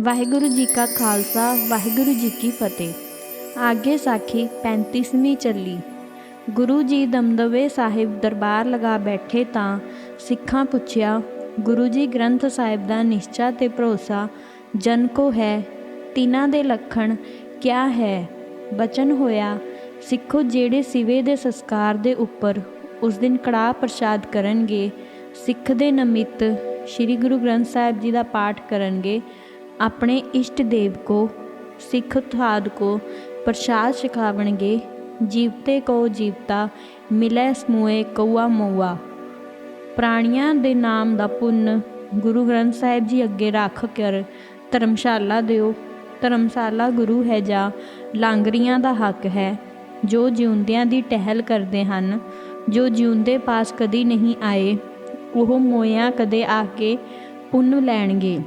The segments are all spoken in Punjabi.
ਵਾਹਿਗੁਰੂ ਜੀ ਕਾ ਖਾਲਸਾ, ਵਾਹਿਗੁਰੂ ਜੀ ਕੀ ਫਤਿਹ। ਆਗੇ ਸਾਖੀ 35ਵੀਂ ਚੱਲੀ। ਗੁਰੂ ਜੀ ਦਮਦਵੇ ਸਾਹਿਬ ਦਰਬਾਰ ਲਗਾ ਬੈਠੇ ਤਾਂ ਸਿੱਖਾਂ ਪੁੱਛਿਆ, ਗੁਰੂ ਜੀ ਗ੍ਰੰਥ ਸਾਹਿਬ ਦਾ ਨਿਸ਼ਚਾ ਤੇ ਭਰੋਸਾ ਜਨ ਕੋ ਹੈ? ਤਿਨਾਂ ਦੇ ਲੱਖਣ ਕਿਆ ਹੈ? ਬਚਨ ਹੋਇਆ, ਸਿੱਖੋ ਜਿਹੜੇ ਸਿਵੇ ਦੇ ਸੰਸਕਾਰ ਦੇ ਉੱਪਰ ਉਸ ਦਿਨ ਕੜਾਹ ਪ੍ਰਸ਼ਾਦ ਕਰਨਗੇ, ਸਿੱਖ ਦੇ ਨਮਿੱਤ ਸ੍ਰੀ ਗੁਰੂ ਗ੍ਰੰਥ ਸਾਹਿਬ ਜੀ ਦਾ ਪਾਠ ਕਰਨਗੇ ਆਪਣੇ ਇਸ਼ਟ ਦੇਵ ਕੋ, ਸਿੱਖ ਥਾਦ ਕੋ ਪ੍ਰਸ਼ਾਦ ਛਕਾਵਣਗੇ, ਜੀਵਤੇ ਕੋ ਜੀਵਤਾ, ਮਿਲੈ ਸਮੂਏ ਕਉਆ ਮਊਆ। ਪ੍ਰਾਣੀਆਂ ਦੇ ਨਾਮ ਦਾ ਪੁੰਨ ਗੁਰੂ ਗ੍ਰੰਥ ਸਾਹਿਬ ਜੀ ਅੱਗੇ ਰੱਖ ਕਰ ਧਰਮਸ਼ਾਲਾ ਦਿਓ। ਧਰਮਸ਼ਾਲਾ ਗੁਰੂ ਹੈ ਜਾਂ, ਲਾਂਗਰੀਆਂ ਦਾ ਹੱਕ ਹੈ। ਜੋ ਜਿਉਂਦਿਆਂ ਦੀ ਟਹਿਲ ਕਰਦੇ ਹਨ, ਜੋ ਜਿਉਂਦੇ ਪਾਸ ਕਦੀ ਨਹੀਂ ਆਏ, ਉਹ ਮੋਇਆ ਕਦੇ ਆ ਕੇ ਪੁੰਨ ਲੈਣਗੇ।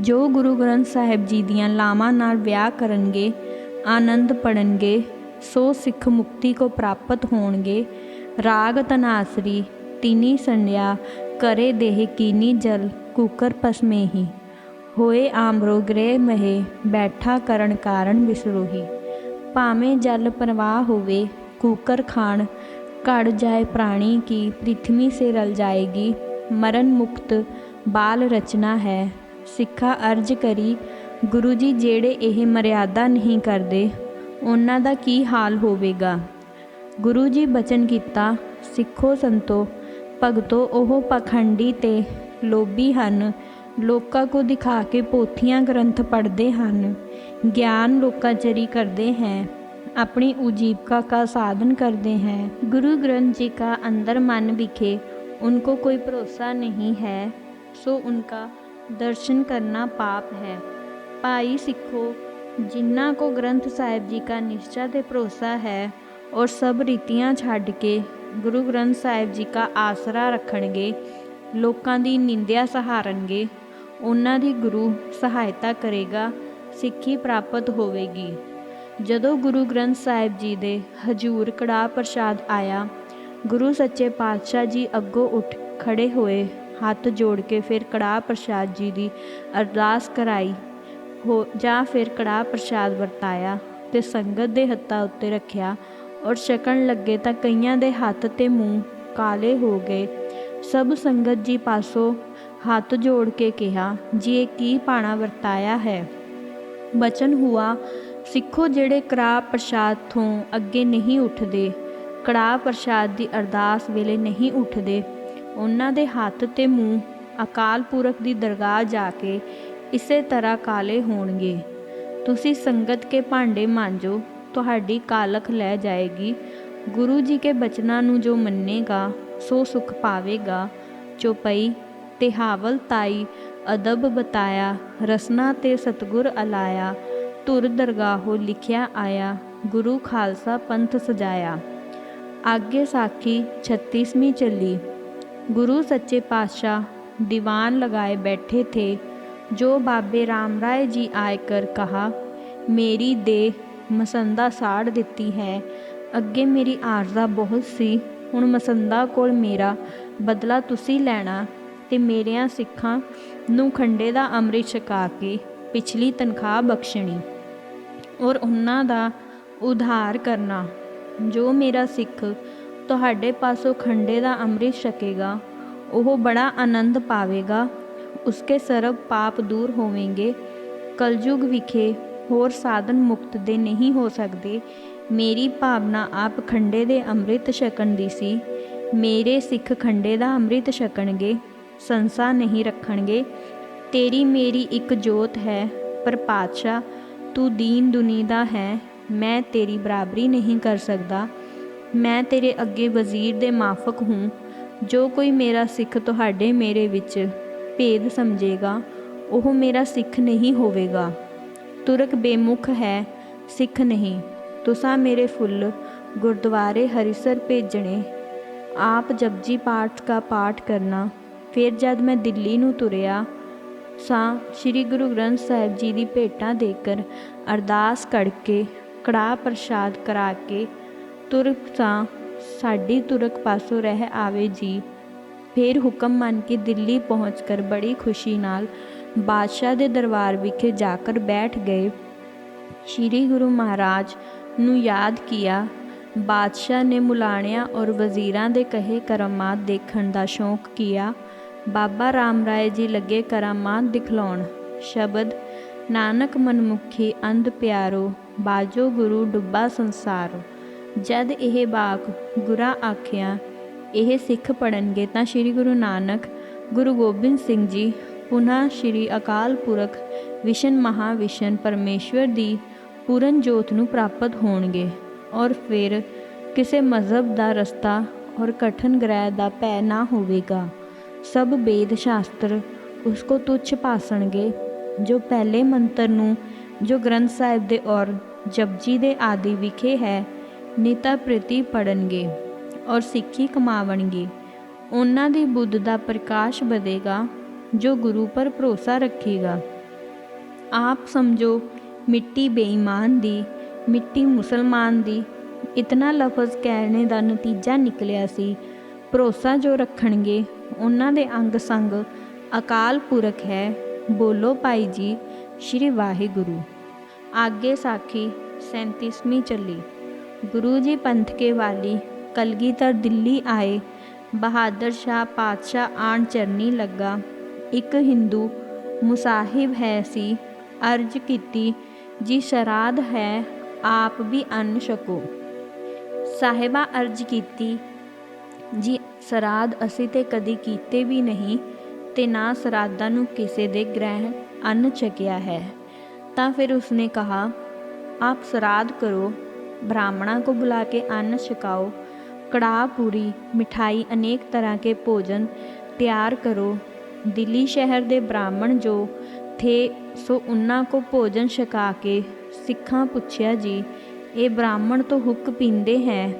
ਜੋ ਗੁਰੂ ਗ੍ਰੰਥ ਸਾਹਿਬ ਜੀ ਦੀਆਂ ਲਾਵਾਂ ਨਾਲ ਵਿਆਹ ਕਰਨਗੇ, ਆਨੰਦ ਪੜਨਗੇ, ਸੋ ਸਿੱਖ ਮੁਕਤੀ ਕੋ ਪ੍ਰਾਪਤ ਹੋਣਗੇ, ਰਾਗ ਤਨਾਸਰੀ, ਤਿਨੀ ਸੰਡਿਆ, ਕਰੇ ਦੇਹ ਕੀਨੀ ਜਲ, ਕੂਕਰ ਪਸਮੇਹੀ, ਹੋਏ ਆਮਰੋ ਗ੍ਰਹਿ ਮਹੇ, ਬੈਠਾ ਕਰਨ ਕਾਰਨ ਵਿਸਰੋਹੀ, ਭਾਵੇਂ ਜਲ ਪ੍ਰਵਾਹ ਹੋਵੇ, ਕੂਕਰ ਖਾਣ, ਘੜ ਜਾਏ ਪ੍ਰਾਣੀ ਕੀ, ਪ੍ਰਿਥਵੀ ਸੇ ਰਲ ਜਾਏਗੀ, ਮਰਨ ਮੁਕਤ ਬਾਲ ਰਚਨਾ ਹੈ ਸਿੱਖਾ ਅਰਜ ਕਰੀ ਗੁਰੂ ਜੀ ਜਿਹੜੇ ਇਹ ਮਰਿਆਦਾ ਨਹੀਂ ਕਰਦੇ ਉਹਨਾਂ ਦਾ ਕੀ ਹਾਲ ਹੋਵੇਗਾ ਗੁਰੂ ਜੀ ਬਚਨ ਕੀਤਾ ਸਿੱਖੋ ਸੰਤੋ ਭਗਤੋ ਉਹ ਪਖੰਡੀ ਤੇ ਲੋਭੀ ਹਨ ਲੋਕਾਂ ਕੋ ਦਿਖਾ ਕੇ ਪੋਥੀਆਂ ਗ੍ਰੰਥ ਪੜ੍ਹਦੇ ਹਨ ਗਿਆਨ ਲੋਕਾਚਰੀ ਕਰਦੇ ਹੈ अपनी उजीविका का साधन करते हैं गुरु ग्रंथ जी का अंदर मन विखे उनको कोई भरोसा नहीं है सो उनका दर्शन करना पाप है भाई सिखो जिन्ना को ग्रंथ साहिब जी का निश्चय ਤੇ ਭਰੋਸਾ ਹੈ ਔਰ ਸਭ ਰੀਤੀਆਂ ਛੱਡ ਕੇ ਗੁਰੂ ਗ੍ਰੰਥ ਸਾਹਿਬ ਜੀ ਦਾ ਆਸਰਾ ਰੱਖਣਗੇ ਲੋਕਾਂ ਦੀ ਨਿੰਦਿਆ ਸਹਾਰਨਗੇ ਉਹਨਾਂ ਦੀ ਗੁਰੂ ਸਹਾਇਤਾ ਕਰੇਗਾ ਸਿੱਖੀ ਪ੍ਰਾਪਤ ਹੋਵੇਗੀ ਜਦੋਂ ਗੁਰੂ ਗ੍ਰੰਥ ਸਾਹਿਬ ਜੀ ਦੇ ਹਜੂਰ ਕੜਾਹ ਪ੍ਰਸ਼ਾਦ ਆਇਆ ਗੁਰੂ ਸੱਚੇ ਪਾਤਸ਼ਾਹ ਜੀ ਅੱਗੋਂ ਉੱਠ ਖੜੇ ਹੋਏ ਹੱਥ ਜੋੜ ਕੇ ਫਿਰ ਕੜਾਹ ਪ੍ਰਸ਼ਾਦ ਜੀ ਦੀ ਅਰਦਾਸ ਕਰਾਈ, ਹੋ ਜਾਂ ਫਿਰ ਕੜਾਹ ਪ੍ਰਸ਼ਾਦ ਵਰਤਾਇਆ ਤੇ ਸੰਗਤ ਦੇ ਹੱਥਾਂ ਉੱਤੇ ਰੱਖਿਆ ਔਰ ਛਕਣ ਲੱਗੇ ਤਾਂ ਕਈਆਂ ਦੇ ਹੱਥ ਤੇ ਮੂੰਹ ਕਾਲੇ ਹੋ ਗਏ। ਸਭ ਸੰਗਤ ਜੀ ਪਾਸੋਂ ਹੱਥ ਜੋੜ ਕੇ ਕਿਹਾ, ਜੀ, ਇਹ ਕੀ ਪਾਣਾ ਵਰਤਾਇਆ ਹੈ? ਬਚਨ ਹੁਆ, ਸਿੱਖੋ ਜਿਹੜੇ ਕੜਾਹ ਪ੍ਰਸ਼ਾਦ ਤੋਂ ਅੱਗੇ ਨਹੀਂ ਉੱਠਦੇ। ਕੜਾਹ ਪ੍ਰਸ਼ਾਦ ਦੀ ਅਰਦਾਸ ਵੇਲੇ ਨਹੀਂ ਉੱਠਦੇ। ਉਹਨਾਂ ਦੇ ਹੱਥ ਤੇ ਮੂੰਹ ਅਕਾਲ ਪੁਰਖ ਦੀ ਦਰਗਾਹ ਜਾ ਕੇ ਇਸੇ ਤਰ੍ਹਾਂ ਕਾਲੇ ਹੋਣਗੇ। ਤੁਸੀਂ ਸੰਗਤ ਕੇ ਭਾਂਡੇ ਮਾਂਜੋ, ਤੁਹਾਡੀ ਕਾਲਖ ਲੈ ਜਾਏਗੀ। ਗੁਰੂ ਜੀ ਕੇ ਬਚਨਾਂ ਨੂੰ ਜੋ ਮੰਨੇਗਾ, ਸੋ ਸੁਖ ਪਾਵੇਗਾ। ਚੋਪਈ ਤੇ ਹਾਵਲ ਤਾਈ ਅਦਬ ਬਤਾਇਆ, ਰਸਨਾ ਤੇ ਸਤਗੁਰ ਅਲਾਇਆ, ਧੁਰ ਦਰਗਾਹੋ ਲਿਖਿਆ ਆਇਆ, ਗੁਰੂ ਖਾਲਸਾ ਪੰਥ ਸਜਾਇਆ। ਆਗੇ ਸਾਖੀ 36ਵੀਂ ਚੱਲੀ। ਗੁਰੂ ਸੱਚੇ ਪਾਤਸ਼ਾਹ ਦੀਵਾਨ ਲਗਾਏ ਬੈਠੇ ਥੇ, ਜੋ ਬਾਬੇ ਰਾਮ ਰਾਏ ਜੀ ਆਏ ਕਰ ਕਹਾ, ਮੇਰੀ ਦੇ ਮਸੰਦਾ ਸਾੜ ਦਿੱਤੀ ਹੈ, ਅੱਗੇ ਮੇਰੀ ਆਰਜ਼ਾ ਬਹੁਤ ਸੀ, ਹੁਣ ਮਸੰਦਾ ਕੋਲ ਮੇਰਾ ਬਦਲਾ ਤੁਸੀਂ ਲੈਣਾ ਤੇ ਮੇਰਿਆਂ ਸਿੱਖਾਂ ਨੂੰ ਖੰਡੇ ਦਾ ਅੰਮ੍ਰਿਤ ਛਕਾ ਕੇ ਪਿਛਲੀ ਤਨਖਾਹ ਬਖਸ਼ਣੀ ਔਰ ਉਹਨਾਂ ਦਾ ਉਧਾਰ ਕਰਨਾ, ਜੋ ਮੇਰਾ ਸਿੱਖ ਤੁਹਾਡੇ ਪਾਸੋਂ ਖੰਡੇ ਦਾ ਅੰਮ੍ਰਿਤ ਛਕੇਗਾ, ਉਹ ਬੜਾ ਆਨੰਦ ਪਾਵੇਗਾ। ਉਸਕੇ ਸਰਬ ਪਾਪ ਦੂਰ ਹੋਵੇਂਗੇ। ਕਲਯੁਗ ਵਿਖੇ ਹੋਰ ਸਾਧਨ ਮੁਕਤ ਦੇ ਨਹੀਂ ਹੋ ਸਕਦੇ। ਮੇਰੀ ਭਾਵਨਾ ਆਪ ਖੰਡੇ ਦੇ ਅੰਮ੍ਰਿਤ ਛਕਣ ਦੀ ਸੀ। ਮੇਰੇ ਸਿੱਖ ਖੰਡੇ ਦਾ ਅੰਮ੍ਰਿਤ ਛਕਣਗੇ, ਸੰਸਾ ਨਹੀਂ ਰੱਖਣਗੇ। ਤੇਰੀ ਮੇਰੀ ਇੱਕ ਜੋਤ ਹੈ, ਪਰ ਪਾਤਸ਼ਾਹ, ਤੂੰ ਦੀਨ ਦੁਨੀ ਦਾ ਹੈ, ਮੈਂ ਤੇਰੀ ਬਰਾਬਰੀ ਨਹੀਂ ਕਰ ਸਕਦਾ। ਮੈਂ ਤੇਰੇ ਅੱਗੇ ਵਜ਼ੀਰ ਦੇ ਮਾਫਕ ਹੂੰ, ਜੋ ਕੋਈ ਮੇਰਾ ਸਿੱਖ ਤੁਹਾਡੇ ਮੇਰੇ ਵਿੱਚ ਭੇਦ ਸਮਝੇਗਾ, ਉਹ ਮੇਰਾ ਸਿੱਖ ਨਹੀਂ ਹੋਵੇਗਾ। ਤੁਰਕ ਬੇਮੁਖ ਹੈ, ਸਿੱਖ ਨਹੀਂ। ਤੁਸਾਂ ਮੇਰੇ ਫੁੱਲ ਗੁਰਦੁਆਰੇ ਹਰੀਸਰ ਭੇਜਣੇ। ਆਪ ਜਪਜੀ ਪਾਠ ਦਾ ਪਾਠ ਕਰਨਾ। ਫਿਰ ਜਦ ਮੈਂ ਦਿੱਲੀ ਨੂੰ ਤੁਰਿਆ, ਸਾਂ ਸ੍ਰੀ ਗੁਰੂ ਗ੍ਰੰਥ ਸਾਹਿਬ ਜੀ ਦੀ ਭੇਟਾਂ ਦੇ ਕਰ ਅਰਦਾਸ ਕਰਕੇ ਕੜਾਹ ਪ੍ਰਸ਼ਾਦ ਕਰਾ ਕੇ ਤੁਰਕ ਤਾਂ ਸਾਡੀ ਤੁਰਕ ਪਾਸੋਂ ਰਹਿ ਆਵੇ ਜੀ। ਫਿਰ ਹੁਕਮ ਮੰਨ ਕੇ ਦਿੱਲੀ ਪਹੁੰਚ ਕਰ ਬੜੀ ਖੁਸ਼ੀ ਨਾਲ ਬਾਦਸ਼ਾਹ ਦੇ ਦਰਬਾਰ ਵਿਖੇ ਜਾ ਕਰ ਬੈਠ ਗਏ। ਸ਼੍ਰੀ ਗੁਰੂ ਮਹਾਰਾਜ ਨੂੰ ਯਾਦ ਕੀਤਾ ਬਾਦਸ਼ਾਹ ਨੇ ਮੁਲਾਣਿਆਂ ਔਰ ਵਜ਼ੀਰਾਂ ਦੇ ਕਹੇ ਕਰਮਾਤ ਦੇਖਣ ਦਾ ਸ਼ੌਂਕ ਕੀਆ, ਬਾਬਾ ਰਾਮ ਰਾਏ ਜੀ ਲੱਗੇ ਕਰਾਮਾਤ ਦਿਖਲਾਉਣ। ਸ਼ਬਦ, ਨਾਨਕ ਮਨਮੁਖੀ ਅੰਧ ਪਿਆਰੋ, ਬਾਜੋ ਗੁਰੂ ਡੁੱਬਾ ਸੰਸਾਰੋ। ਜਦ ਇਹ ਬਾਕ ਗੁਰਾ ਆਖਿਆ, ਇਹ ਸਿੱਖ ਪੜਨਗੇ ਤਾਂ ਸ੍ਰੀ ਗੁਰੂ ਨਾਨਕ, ਗੁਰੂ ਗੋਬਿੰਦ ਸਿੰਘ ਜੀ, ਪੁਨ੍ਹਾ ਸ੍ਰੀ ਅਕਾਲ ਪੁਰਖ, ਵਿਸ਼ਨ ਮਹਾਵਿਸ਼ਨ ਪਰਮੇਸ਼ਵਰ ਦੀ ਪੂਰਨ ਜੋਤ ਨੂੰ ਪ੍ਰਾਪਤ ਹੋਣਗੇ ਔਰ ਫਿਰ ਕਿਸੇ ਮਜ਼ਹਬ ਦਾ ਰਸਤਾ ਔਰ ਕਠਨ ਗ੍ਰਹਿ ਦਾ ਭੈ ਨਾ ਹੋਵੇਗਾ। ਸਭ ਵੇਦ ਸ਼ਾਸਤਰ ਉਸ ਕੋ ਤੁੱਛ ਪਾਸਣਗੇ ਜੋ ਪਹਿਲੇ ਮੰਤਰ ਨੂੰ, ਜੋ ਗ੍ਰੰਥ ਸਾਹਿਬ ਦੇ ਔਰ ਜਪਜੀ ਦੇ ਆਦਿ ਵਿਖੇ ਹੈ ਨਿਤਾ ਪ੍ਰਤੀ ਪੜਨਗੇ ਔਰ ਸਿੱਖੀ ਕਮਾਵਣਗੇ। ਉਹਨਾਂ ਦੀ ਬੁੱਧ ਦਾ ਪ੍ਰਕਾਸ਼ ਵਧੇਗਾ, ਜੋ ਗੁਰੂ ਪਰ ਭਰੋਸਾ ਰੱਖੇਗਾ। ਆਪ ਸਮਝੋ, ਮਿੱਟੀ ਬੇਈਮਾਨ ਦੀ, ਮਿੱਟੀ ਮੁਸਲਮਾਨ ਦੀ, ਇਤਨਾ ਲਫ਼ਜ਼ ਕਹਿਣੇ ਦਾ ਨਤੀਜਾ ਨਿਕਲਿਆ ਸੀ। ਭਰੋਸਾ ਜੋ ਰੱਖਣਗੇ, ਉਹਨਾਂ ਦੇ ਅੰਗ ਸੰਗ ਅਕਾਲ ਪੁਰਖ ਹੈ। ਬੋਲੋ ਭਾਈ ਜੀ, ਸ਼੍ਰੀ ਵਾਹਿਗੁਰੂ। ਆਗੇ ਸਾਖੀ 37ਵੀਂ ਚੱਲੀ। ਗੁਰੂ ਜੀ ਪੰਥ ਕੇ ਵਾਲੀ ਕਲਗੀਧਰ ਦਿੱਲੀ ਆਏ, ਬਹਾਦਰ ਸ਼ਾਹ ਪਾਤਸ਼ਾਹ ਆਣ ਚਰਨੀ ਲੱਗਾ। ਇੱਕ ਹਿੰਦੂ ਮੁਸਾਹਿਬ ਹੈ ਸੀ, ਅਰਜ ਕੀਤੀ, ਜੀ ਸ਼ਰਾਧ ਹੈ, ਆਪ ਵੀ ਅੰਨ ਛਕੋ। ਸਾਹਿਬਾ ਅਰਜ ਕੀਤੀ, ਜੀ ਸਰਾਧ ਅਸੀਂ ਤੇ ਕਦੀ ਕੀਤੇ ਵੀ ਨਹੀਂ, ਤੇ ਨਾ ਸਰਾਧਾਂ ਨੂੰ ਕਿਸੇ ਦੇ ਗ੍ਰਹਿ ਅੰਨ ਛਕਿਆ ਹੈ। ਤਾਂ ਫਿਰ ਉਸਨੇ ਕਹਾ, ਆਪ ਸਰਾਧ ਕਰੋ ब्राह्मणा को बुला के अन्न छकाओ कड़ाह पूरी मिठाई अनेक तरह के भोजन ਤਿਆਰ ਕਰੋ ਦਿੱਲੀ ਸ਼ਹਿਰ ਦੇ ਬ੍ਰਾਹਮਣ ਜੋ ਥੇ ਸੋ ਉਹਨਾਂ ਕੋ ਭੋਜਨ ਛਕਾ ਕੇ ਸਿੱਖਾਂ ਪੁੱਛਿਆ ਜੀ ਇਹ ਬ੍ਰਾਹਮਣ ਤੋਂ ਹੁੱਕ ਪੀਂਦੇ ਹੈ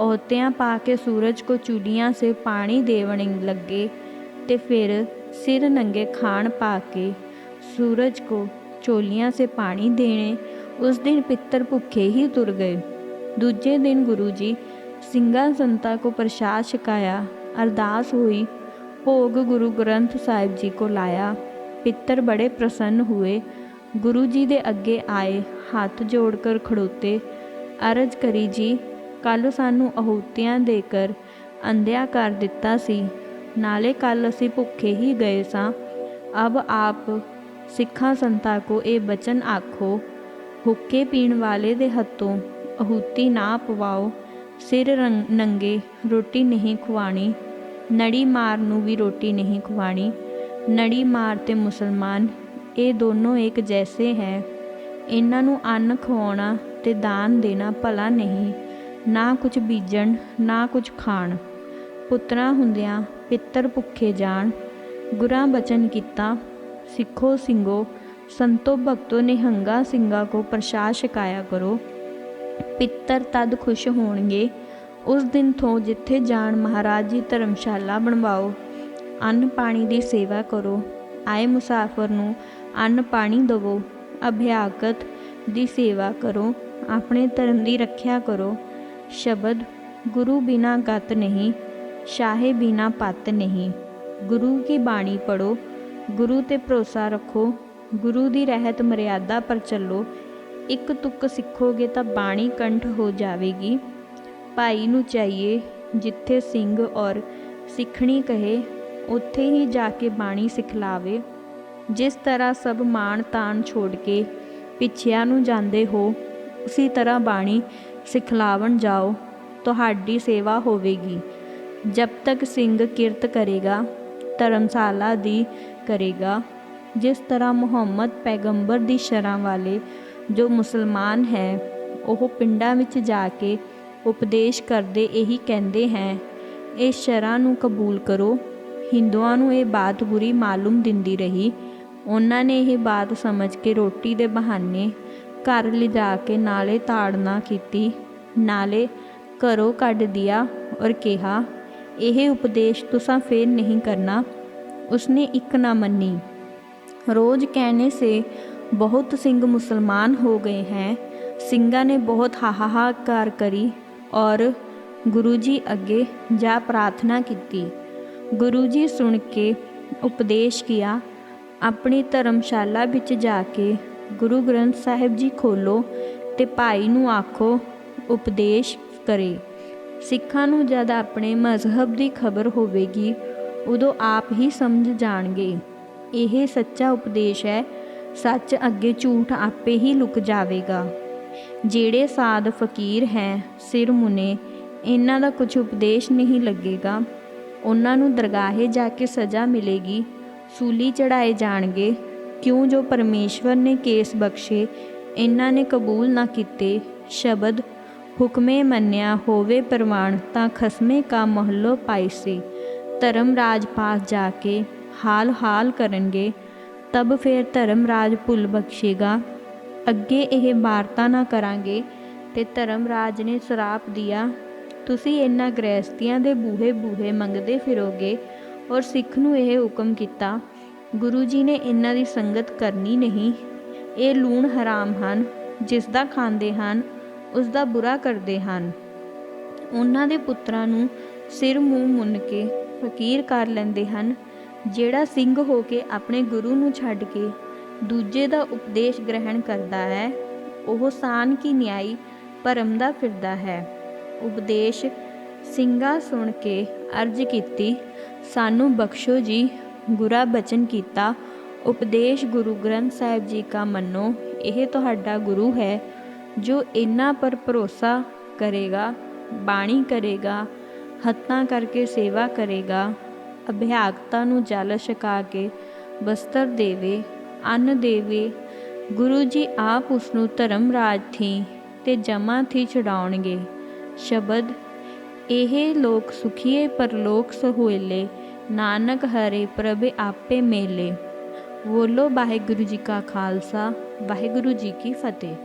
ਔਤਿਆਂ ਪਾ ਕੇ ਸੂਰਜ ਕੋ ਚੁੜੀਆਂ ਸੇ ਪਾਣੀ ਦੇਵਣ ਲੱਗੇ ਤੇ ਫਿਰ ਸਿਰ ਨੰਗੇ ਖਾਣ ਪਾ ਕੇ ਸੂਰਜ ਕੋ ਚੋਲੀਆਂ ਸੇ ਪਾਣੀ ਦੇਣੇ ਉਸ ਦਿਨ ਪਿੱਤਰ ਭੁੱਖੇ ਹੀ ਤੁਰ ਗਏ। ਦੂਜੇ ਦਿਨ ਗੁਰੂ ਜੀ ਸਿੰਘਾਂ ਸੰਤਾਂ ਕੋ ਪ੍ਰਸ਼ਾਦ ਛਕਾਇਆ। ਅਰਦਾਸ ਹੋਈ। ਭੋਗ ਗੁਰੂ ਗ੍ਰੰਥ ਸਾਹਿਬ ਜੀ ਕੋ ਲਾਇਆ। ਪਿੱਤਰ ਬੜੇ ਪ੍ਰਸੰਨ ਹੋਏ। ਗੁਰੂ ਜੀ ਦੇ ਅੱਗੇ ਆਏ, ਹੱਥ ਜੋੜ ਕਰ ਖੜੋਤੇ। ਅਰਜ ਕਰੀ, ਜੀ ਕੱਲ ਸਾਨੂੰ ਅਹੂਤੀਆਂ ਦੇ ਕਰ ਅੰਧਿਆ ਕਰ ਦਿੱਤਾ ਸੀ। ਨਾਲੇ ਕੱਲ ਅਸੀਂ ਭੁੱਖੇ ਹੀ ਗਏ ਸਾਂ। ਅਬ ਆਪ ਸਿੱਖਾਂ ਸੰਤਾਂ ਕੋ ਇਹ ਬਚਨ ਆਖੋ। ਹੁੱਕੇ ਪੀਣ ਵਾਲੇ ਦੇ ਹੱਥੋਂ ਅਹੂਤੀ ਨਾ ਪਵਾਓ। ਸਿਰ ਰੰਗ ਨੰਗੇ, ਰੋਟੀ ਨਹੀਂ ਖਵਾਣੀ। ਨੜੀ ਮਾਰ ਨੂੰ ਵੀ ਰੋਟੀ ਨਹੀਂ ਖਵਾਣੀ। ਨੜੀ ਮਾਰ ਤੇ ਮੁਸਲਮਾਨ, ਇਹ ਦੋਨੋਂ ਇੱਕ ਜੈਸੇ ਹੈ। ਇਹਨਾਂ ਨੂੰ ਅੰਨ ਖਵਾਉਣਾ ਤੇ ਦਾਨ ਦੇਣਾ ਭਲਾ ਨਹੀਂ। ਨਾ ਕੁਝ ਬੀਜਣ, ਨਾ ਕੁਝ ਖਾਣ। ਪੁੱਤਰਾਂ ਹੁੰਦਿਆਂ ਪਿੱਤਰ ਭੁੱਖੇ ਜਾਣ। ਗੁਰਾਂ ਬਚਨ ਕੀਤਾ, ਸਿੱਖੋ ਸਿੰਘੋ ਸੰਤੋ ਭਗਤੋ ਨਿਹੰਗਾ ਸਿੰਘਾਂ ਕੋ ਪ੍ਰਸ਼ਾਦ ਛਕਾਇਆ ਕਰੋ। ਪਿੱਤਰ ਤਦ ਖੁਸ਼ ਹੋਣਗੇ, ਉਸ ਦਿਨ ਤੋਂ ਜਿੱਥੇ ਜਾਣ ਮਹਾਰਾਜ ਜੀ ਧਰਮਸ਼ਾਲਾ ਬਣਵਾਓ, ਅੰਨ ਪਾਣੀ ਦੀ ਸੇਵਾ ਕਰੋ। ਆਏ ਮੁਸਾਫਰ ਨੂੰ ਅੰਨ ਪਾਣੀ ਦਵੋ, ਅਭਿਆਗਤ ਦੀ ਸੇਵਾ ਕਰੋ, ਆਪਣੇ ਧਰਮ ਦੀ ਰੱਖਿਆ ਕਰੋ। ਸ਼ਬਦ, ਗੁਰੂ ਬਿਨਾ ਗਤ ਨਹੀਂ, ਸ਼ਾਹੇ ਬਿਨਾ ਪਤ ਨਹੀਂ। ਗੁਰੂ ਕੀ ਬਾਣੀ ਪੜੋ ਗੁਰੂ ਤੇ ਭਰੋਸਾ ਰੱਖੋ ਗੁਰੂ ਦੀ ਰਹਿਤ ਮਰਿਆਦਾ ਪਰ ਚੱਲੋ, ਇੱਕ ਤੁਕ ਸਿੱਖੋਗੇ ਤਾਂ ਬਾਣੀ ਕੰਠ ਹੋ ਜਾਵੇਗੀ। ਭਾਈ ਨੂੰ ਚਾਹੀਏ ਜਿੱਥੇ ਸਿੰਘ ਔਰ ਸਿੱਖਣੀ ਕਹੇ, ਉੱਥੇ ਹੀ ਜਾ ਕੇ ਬਾਣੀ ਸਿਖਲਾਵੇ ਜਿਸ ਤਰ੍ਹਾਂ ਸਭ ਮਾਣ ਤਾਣ ਛੋੜ ਕੇ ਪਿੱਛਿਆਂ ਨੂੰ ਜਾਂਦੇ ਹੋ, ਉਸੇ ਤਰ੍ਹਾਂ ਬਾਣੀ ਸਿਖਲਾਵਣ ਜਾਓ, ਤੁਹਾਡੀ ਸੇਵਾ ਹੋਵੇਗੀ। ਜਬ ਤੱਕ ਸਿੰਘ ਕਿਰਤ ਕਰੇਗਾ, ਧਰਮਸ਼ਾਲਾ ਦੀ ਕਰੇਗਾ। ਜਿਸ ਤਰ੍ਹਾਂ ਮੁਹੰਮਦ ਪੈਗੰਬਰ ਦੀ ਸ਼ਰਾਂ ਵਾਲੇ ਜੋ ਮੁਸਲਮਾਨ ਹੈ, ਉਹ ਪਿੰਡਾਂ ਵਿੱਚ ਜਾ ਕੇ ਉਪਦੇਸ਼ ਕਰਦੇ ਇਹੀ ਕਹਿੰਦੇ ਹੈ, ਇਹ ਸ਼ਰਾਂ ਨੂੰ ਕਬੂਲ ਕਰੋ। ਹਿੰਦੂਆਂ ਨੂੰ ਇਹ ਬਾਤ ਬੁਰੀ ਮਾਲੂਮ ਦਿੰਦੀ ਰਹੀ। ਉਹਨਾਂ ਨੇ ਇਹ ਬਾਤ ਸਮਝ ਕੇ ਰੋਟੀ ਦੇ ਬਹਾਨੇ ਘਰ ਲਿਜਾ ਕੇ ਨਾਲੇ ਤਾੜਨਾ ਕੀਤੀ। ਨਾਲੇ ਘਰੋਂ ਕੱਢ ਦਿਆ ਔਰ ਕਿਹਾ, ਇਹ ਉਪਦੇਸ਼ ਤੁਸਾਂ ਫੇਰ ਨਹੀਂ ਕਰਨਾ। ਉਸਨੇ ਇੱਕ ਨਾ ਮੰਨੀ। रोज कहने से बहुत सिंह मुसलमान हो गए हैं ਸਿੰਘਾਂ ਨੇ ਬਹੁਤ ਹਾਹਾਕਾਰ ਕਰੀ ਔਰ ਗੁਰੂ ਜੀ ਅੱਗੇ ਜਾ ਪ੍ਰਾਰਥਨਾ ਕੀਤੀ ਗੁਰੂ ਜੀ ਸੁਣ ਕੇ ਉਪਦੇਸ਼ ਕੀਆ ਆਪਣੀ ਧਰਮਸ਼ਾਲਾ ਵਿੱਚ ਜਾ ਕੇ ਗੁਰੂ ਗ੍ਰੰਥ ਸਾਹਿਬ ਜੀ ਖੋਲੋ ਤੇ ਭਾਈ ਨੂੰ ਆਖੋ ਉਪਦੇਸ਼ ਕਰੇ ਸਿੱਖਾਂ ਨੂੰ ਜਦ ਆਪਣੇ ਮਜ਼ਹਬ ਦੀ ਖਬਰ ਹੋਵੇਗੀ ਉਦੋਂ ਆਪ ਹੀ ਸਮਝ ਜਾਣਗੇ ਇਹ ਸੱਚਾ ਉਪਦੇਸ਼ ਹੈ, ਸੱਚ ਅੱਗੇ ਝੂਠ ਆਪੇ ਹੀ ਲੁਕ ਜਾਵੇਗਾ। ਜਿਹੜੇ ਸਾਧ ਫਕੀਰ ਹੈ, ਸਿਰ ਮੁਨੇ, ਇਹਨਾਂ ਦਾ ਕੁਝ ਉਪਦੇਸ਼ ਨਹੀਂ ਲੱਗੇਗਾ। ਉਹਨਾਂ ਨੂੰ ਦਰਗਾਹੇ ਜਾ ਕੇ ਸਜ਼ਾ ਮਿਲੇਗੀ, ਸੂਲੀ ਚੜਾਏ ਜਾਣਗੇ। ਕਿਉਂ ਜੋ ਪਰਮੇਸ਼ਵਰ ਨੇ ਕੇਸ ਬਖਸ਼ੇ, ਇਹਨਾਂ ਨੇ ਕਬੂਲ ਨਾ ਕੀਤੇ। ਸ਼ਬਦ, ਹੁਕਮੇ ਮੰਨਿਆ ਹੋਵੇ ਪ੍ਰਮਾਣ ਤਾਂ ਖਸਮੇ ਕਾ ਮਹੱਲੋ ਪਾਈਸੇ ਧਰਮ ਰਾਜ ਪਾਸ ਜਾ ਕੇ ਹਾਲ ਹਾਲ ਕਰਨਗੇ, ਤਬ ਫਿਰ ਧਰਮ ਰਾਜ ਭੁੱਲ ਬਖਸ਼ੇਗਾ। ਅੱਗੇ ਇਹ ਵਾਰਤਾ ਨਾ ਕਰਾਂਗੇ ਤੇ ਧਰਮ ਰਾਜ ਨੇ ਸਰਾਪ ਦਿਆ, ਤੁਸੀਂ ਇਹਨਾਂ ਗ੍ਰਹਿਸਤੀਆਂ ਦੇ ਬੂਹੇ ਬੂਹੇ ਮੰਗਦੇ ਫਿਰੋਗੇ ਔਰ ਸਿੱਖ ਨੂੰ ਇਹ ਹੁਕਮ ਕੀਤਾ, ਗੁਰੂ ਜੀ ਨੇ ਇਹਨਾਂ ਦੀ ਸੰਗਤ ਕਰਨੀ ਨਹੀਂ। ਇਹ ਲੂਣ ਹਰਾਮ ਹਨ, ਜਿਸ ਦਾ ਖਾਂਦੇ ਹਨ, ਉਸ ਦਾ ਬੁਰਾ ਕਰਦੇ ਹਨ। ਉਹਨਾਂ ਦੇ ਪੁੱਤਰਾਂ ਨੂੰ ਸਿਰ ਮੂੰਹ ਮੁੰਨ ਕੇ ਫਕੀਰ ਕਰ ਲੈਂਦੇ ਹਨ ਜਿਹੜਾ ਸਿੰਘ ਹੋ ਕੇ ਆਪਣੇ ਗੁਰੂ ਨੂੰ ਛੱਡ ਕੇ ਦੂਜੇ ਦਾ ਉਪਦੇਸ਼ ਗ੍ਰਹਿਣ ਕਰਦਾ ਹੈ, ਉਹ ਸਾਨ ਕੀ ਨਿਆਈ ਭਰਮਦਾ ਫਿਰਦਾ ਹੈ। ਉਪਦੇਸ਼ ਸਿੰਘਾ ਸੁਣ ਕੇ ਅਰਜ਼ ਕੀਤੀ, ਸਾਨੂੰ ਬਖਸ਼ੋ ਜੀ ਗੁਰਾ ਬਚਨ ਕੀਤਾ। ਉਪਦੇਸ਼ ਗੁਰੂ ਗ੍ਰੰਥ ਸਾਹਿਬ ਜੀ ਕਾ ਮੰਨੋ, ਇਹ ਤੁਹਾਡਾ ਗੁਰੂ ਹੈ, ਜੋ ਇਹਨਾਂ ਪਰ ਭਰੋਸਾ ਕਰੇਗਾ, ਬਾਣੀ ਕਰੇਗਾ, ਹੱਥਾਂ ਕਰਕੇ ਸੇਵਾ ਕਰੇਗਾ। ਅਭਿਆਗਤਾ ਨੂੰ ਜਲ ਛਕਾ ਕੇ ਬਸਤਰ ਦੇਵੇ, ਅੰਨ ਦੇਵੇ, ਗੁਰੂ ਜੀ ਆਪ ਉਸ ਨੂੰ ਧਰਮ ਰਾਜ ਥੀ ਤੇ ਜਮਾ ਥੀ ਛਡਾਉਣਗੇ। ਸ਼ਬਦ, ਇਹ ਲੋਕ ਸੁਖੀਏ ਪਰਲੋਕ ਸਹੋਲੇ ਨਾਨਕ ਹਰੇ ਪ੍ਰਭ ਆਪੇ ਮੇਲੇ। ਬੋਲੋ ਵਾਹਿਗੁਰੂ ਜੀ ਕਾ ਖਾਲਸਾ, ਵਾਹਿਗੁਰੂ ਜੀ ਕੀ ਫਤਿਹ।